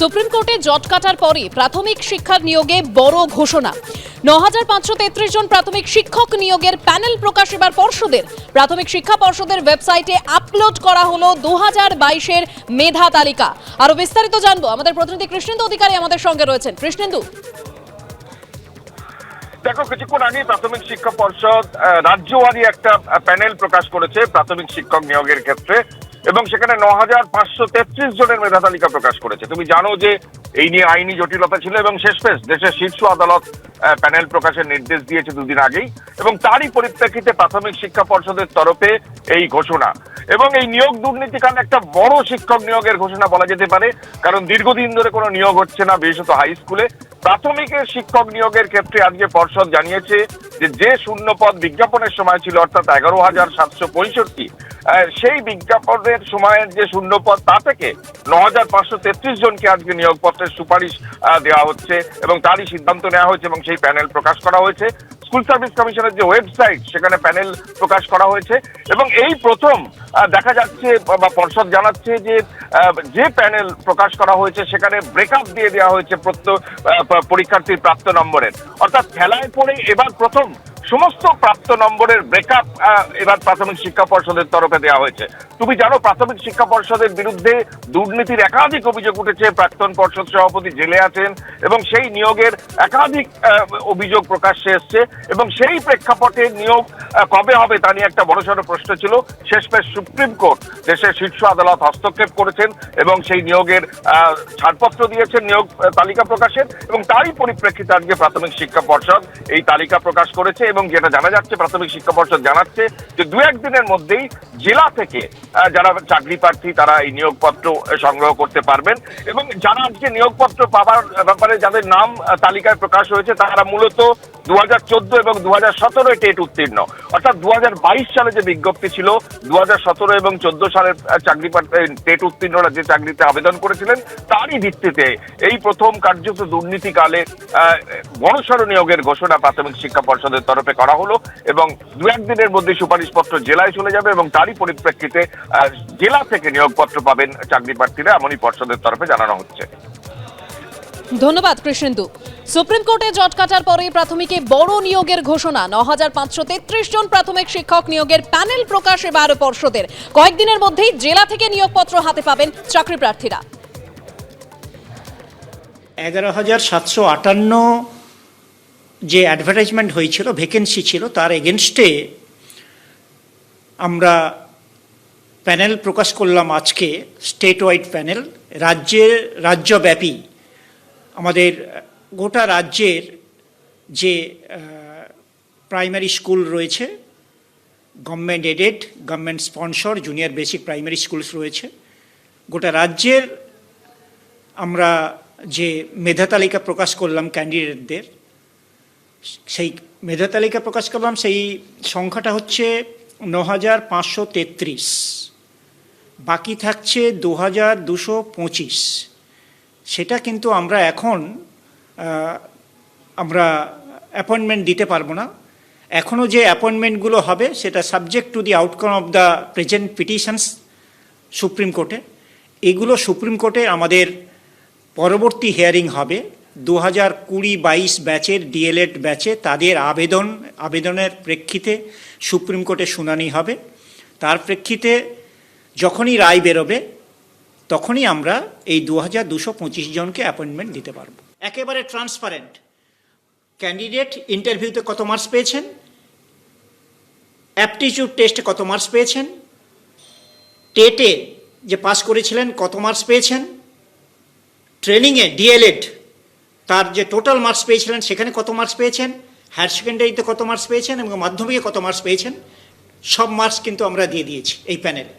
Supreme কোর্টে জট কাটার পরে প্রাথমিক শিক্ষার নিয়োগে বড় ঘোষণা। ন হাজার পাঁচশো তেত্রিশ জন প্রাথমিক শিক্ষক নিয়োগের প্যানেল প্রকাশ এবার পর্ষদের। প্রাথমিক শিক্ষা পর্ষদের ওয়েবসাইটে আপলোড করা হলো দু হাজার বাইশের মেধা তালিকা। আরও বিস্তারিত জানব। আমাদের প্রতিনিধি কৃষ্ণেন্দু অধিকারী আমাদের সঙ্গে রয়েছেন। কৃষ্ণেন্দু। দেখো, কিছুক্ষণ আগে প্রাথমিক শিক্ষা পর্ষদ রাজ্যওয়ারি একটা প্যানেল প্রকাশ করেছে প্রাথমিক শিক্ষক নিয়োগের ক্ষেত্রে। এবং সেখানে ন হাজার পাঁচশো তেত্রিশ জনের মেধা তালিকা প্রকাশ করেছে। তুমি জানো যে এই নিয়ে আইনি জটিলতা ছিল এবং শেষমেশ দেশের শীর্ষ আদালত প্যানেল প্রকাশের নির্দেশ দিয়েছে দুদিন আগেই এবং তারই পরিপ্রেক্ষিতে প্রাথমিক শিক্ষা পর্ষদের তরফে এই ঘোষণা। এবং এই নিয়োগ দুর্নীতি কারণে একটা বড় শিক্ষক নিয়োগের ঘোষণা বলা যেতে পারে, কারণ দীর্ঘদিন ধরে কোনো নিয়োগ হচ্ছে না, বিশেষত হাই স্কুলে। প্রাথমিকের শিক্ষক নিয়োগের ক্ষেত্রে আজকে পর্ষদ জানিয়েছে যে যে শূন্য পদ বিজ্ঞাপনের সময় ছিল, অর্থাৎ এগারো হাজার সাতশো পঁয়ষট্টি সেই বিজ্ঞাপনের সময়ের যে শূন্য পদ তা থেকে ন হাজার পাঁচশো তেত্রিশ জনকে আজকে নিয়োগপত্রের সুপারিশ দেওয়া হচ্ছে এবং তারই সিদ্ধান্ত নেওয়া হয়েছে এবং সেই প্যানেল প্রকাশ করা হয়েছে। স্কুল সার্ভিস কমিশনের যে ওয়েবসাইট, সেখানে প্যানেল প্রকাশ করা হয়েছে। এবং এই প্রথম দেখা যাচ্ছে, বা- পর্ষদ জানাচ্ছে যে যে প্যানেল প্রকাশ করা হয়েছে, সেখানে ব্রেকআপ দিয়ে দেওয়া হয়েছে প্রত্যেক পরীক্ষার্থীর প্রাপ্ত নম্বরের। অর্থাৎ খেলায় পড়ে এবার প্রথম সমস্ত প্রাপ্ত নম্বরের ব্রেকআপ এবার প্রাথমিক শিক্ষা পর্ষদের তরফে দেওয়া হয়েছে। তুমি জানো, প্রাথমিক শিক্ষা পর্ষদের বিরুদ্ধে দুর্নীতির একাধিক অভিযোগ উঠেছে, প্রাক্তন পর্ষদ সভাপতি জেলে আছেন এবং সেই নিয়োগের একাধিক অভিযোগ প্রকাশ্যে এসছে এবং সেই প্রেক্ষাপটে নিয়োগ কবে হবে তা নিয়ে একটা বড়সড় প্রশ্ন ছিল। শেষমেশ সুপ্রিম কোর্ট দেশের শীর্ষ আদালত হস্তক্ষেপ করেছেন এবং সেই নিয়োগের ছাড়পত্র দিয়েছেন, নিয়োগ তালিকা প্রকাশের এবং তারই পরিপ্রেক্ষিতে আজকে প্রাথমিক শিক্ষা পর্ষদ এই তালিকা প্রকাশ করেছে এবং যেটা জানা যাচ্ছে, প্রাথমিক শিক্ষা পর্ষদ জানাচ্ছে যে দু একদিনের মধ্যেই জেলা থেকে যারা চাকরি প্রার্থী, তারা এই নিয়োগপত্র সংগ্রহ করতে পারবেন। এবং যারা আজকে নিয়োগপত্র পাবার ব্যাপারে যাদের নাম তালিকায় প্রকাশ হয়েছে, তারা মূলত দু হাজার চোদ্দ এবং দু হাজার সতেরো টেট উত্তীর্ণ। অর্থাৎ দু হাজার বাইশ সালে যে বিজ্ঞপ্তি ছিল দু হাজার সতেরো এবং চোদ্দ সালের চাকরি টেট উত্তীর্ণরা যে চাকরিতে আবেদন করেছিলেন, তারই ভিত্তিতে এই প্রথম কার্যত দুর্নীতিকালে বড়সড় নিয়োগের ঘোষণা প্রাথমিক শিক্ষা পর্ষদের তরফে করা হলো এবং দু একদিনের মধ্যে সুপারিশপত্র জেলায় চলে যাবে এবং তারই পরিপ্রেক্ষিতে জেলা থেকে নিয়োগপত্র পাবেন চাকরি প্রার্থীরা এমনই পর্ষদের তরফে জানানো হচ্ছে। ধন্যবাদ কৃষ্ণেন্দু। সুপ্রিম কোর্টে জট কাটার পরে প্রাথমিকে বড় নিয়োগের ঘোষণা। ন হাজার পাঁচশো তেত্রিশ জন প্রাথমিক শিক্ষক নিয়োগের প্যানেল প্রকাশ এবার পর্ষদের। কয়েকদিনের মধ্যেই জেলা থেকে নিয়োগপত্র হাতে পাবেন চাকরি প্রার্থীরা। এগারো হাজার সাতশো আটান্ন যে অ্যাডভার্টাইজমেন্ট হয়েছিল ভ্যাকেন্সি ছিল, তার এগেনস্টে আমরা প্যানেল প্রকাশ করলাম আজকে স্টেট ওয়াইড প্যানেল রাজ্যের, রাজ্যব্যাপী, আমাদের গোটা রাজ্যের যে প্রাইমারি স্কুল রয়েছে government aided government sponsor junior basic primary schools রয়েছে, গোটা রাজ্যের আমরা যে মেধা তালিকা প্রকাশ করলাম ক্যান্ডিডেটদের সেই মেধা তালিকা প্রকাশ করলাম, সেই সংখ্যাটা হচ্ছে ন হাজার পাঁচশো তেত্রিশ। বাকি থাকছে দু হাজার দুশো পঁচিশ। সেটা কিন্তু আমরা এখন আমরা অ্যাপয়েন্টমেন্ট দিতে পারব না। এখনও যে অ্যাপয়েন্টমেন্টগুলো হবে, সেটা subject to the outcome of the present petitions supreme কোর্টে এগুলো সুপ্রিম কোর্টে আমাদের পরবর্তী হিয়ারিং হবে। দু হাজার কুড়ি বাইশ ব্যাচের ডিএলএড ব্যাচে তাদের আবেদন, আবেদনের প্রেক্ষিতে সুপ্রিম কোর্টে শুনানি হবে। তার প্রেক্ষিতে যখনই রায় বেরোবে, তখনই আমরা এই দু হাজার দুশো পঁচিশ জনকে অ্যাপয়েন্টমেন্ট দিতে পারব। একেবারে ট্রান্সপারেন্ট। ক্যান্ডিডেট ইন্টারভিউতে কত মার্কস পেয়েছেন? অ্যাপটিটিউড টেস্টে কত মার্কস পেয়েছেন? টেটে যে পাস করেছিলেন কত মার্কস পেয়েছেন? ট্রেনিংয়ে ডিএলএড তার যে টোটাল মার্কস পেয়েছিলেন, সেখানে কত মার্কস পেয়েছেন? হায়ার সেকেন্ডারিতে কত মার্কস পেয়েছেন এবং মাধ্যমিকে কত মার্কস পেয়েছেন? সব মার্কস কিন্তু আমরা দিয়ে দিয়েছি এই প্যানেলে